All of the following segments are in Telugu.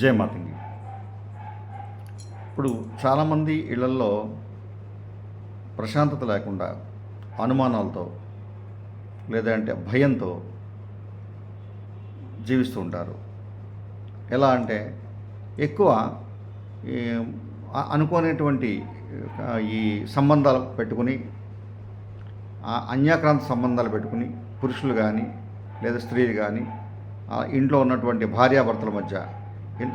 జయమాతంగి ఇప్పుడు చాలామంది ఇళ్ళల్లో ప్రశాంతత లేకుండా అనుమానాలతో లేదంటే భయంతో జీవిస్తూ ఉంటారు. ఎలా అంటే ఎక్కువ అనుకోనేటువంటి ఈ సంబంధాలు పెట్టుకుని అన్యాక్రాంత సంబంధాలు పెట్టుకుని పురుషులు కానీ లేదా స్త్రీలు కానీ ఇంట్లో ఉన్నటువంటి భార్యాభర్తల మధ్య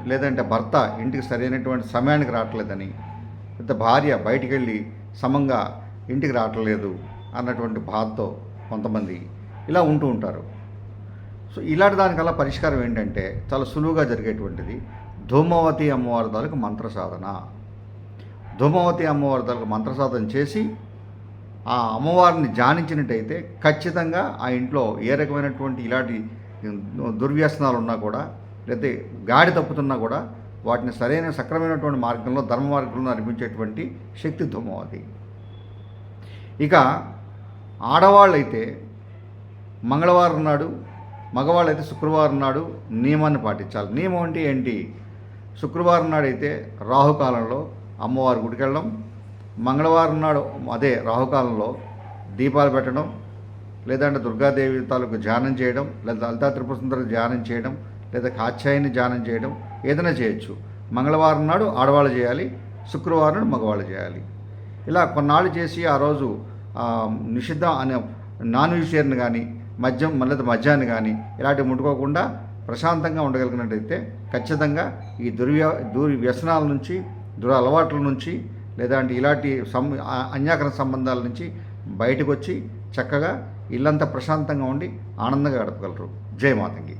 లేదంటే భర్త ఇంటికి సరైనటువంటి సమయానికి రావట్లేదని లేదా భార్య బయటికి వెళ్ళి సమంగా ఇంటికి రావట్లేదు అన్నటువంటి బాధతో కొంతమంది ఇలా ఉంటూ ఉంటారు. సో ఇలాంటి దానికల్లా పరిష్కారం ఏంటంటే చాలా సులువుగా జరిగేటువంటిది ధూమవతి అమ్మవారి తాలూకు మంత్ర సాధన. ధూమవతి అమ్మవారి తాలూకు మంత్ర సాధన చేసి ఆ అమ్మవారిని ధ్యానించినట్టయితే ఖచ్చితంగా ఆ ఇంట్లో ఏ రకమైనటువంటి ఇలాంటి దుర్వ్యసనాలు ఉన్నా కూడా లేకపోతే గాడి తప్పుతున్నా కూడా వాటిని సరైన సక్రమైనటువంటి మార్గంలో ధర్మ మార్గంలో నడిపించేటువంటి శక్తి ధూమవతి ఇక ఆడవాళ్ళైతే మంగళవారం నాడు మగవాళ్ళైతే శుక్రవారం నాడు నియమాన్ని పాటించాలి. నియమం అంటే ఏంటి? శుక్రవారం నాడు అయితే రాహుకాలంలో అమ్మవారి గుడికి వెళ్ళడం మంగళవారం నాడు అదే రాహుకాలంలో దీపాలు పెట్టడం లేదంటే దుర్గాదేవి తాలూకు ధ్యానం చేయడం లేదా లలితా త్రిపుర సుందర ధ్యానం చేయడం లేదా కాచ్యాయని ధ్యానం చేయడం ఏదైనా చేయొచ్చు. మంగళవారం నాడు ఆడవాళ్ళు చేయాలి శుక్రవారం నాడు మగవాళ్ళు చేయాలి. ఇలా కొన్నాళ్ళు చేసి ఆ రోజు నిషిద్ధం అనే నాన్ వెజిటేరియన్ కానీ మద్యం లేదా మద్యాన్ని కానీ ఇలాంటివి ముట్టుకోకుండా ప్రశాంతంగా ఉండగలిగినట్టయితే ఖచ్చితంగా ఈ దుర్వ్య దూరి వ్యసనాల నుంచి దుర అలవాట్ల నుంచి లేదంటే ఇలాంటి సం అన్యాకరణ సంబంధాల నుంచి బయటకు వచ్చి చక్కగా ఇల్లంతా ప్రశాంతంగా ఉండి ఆనందంగా గడపగలరు. జై మాతంగి.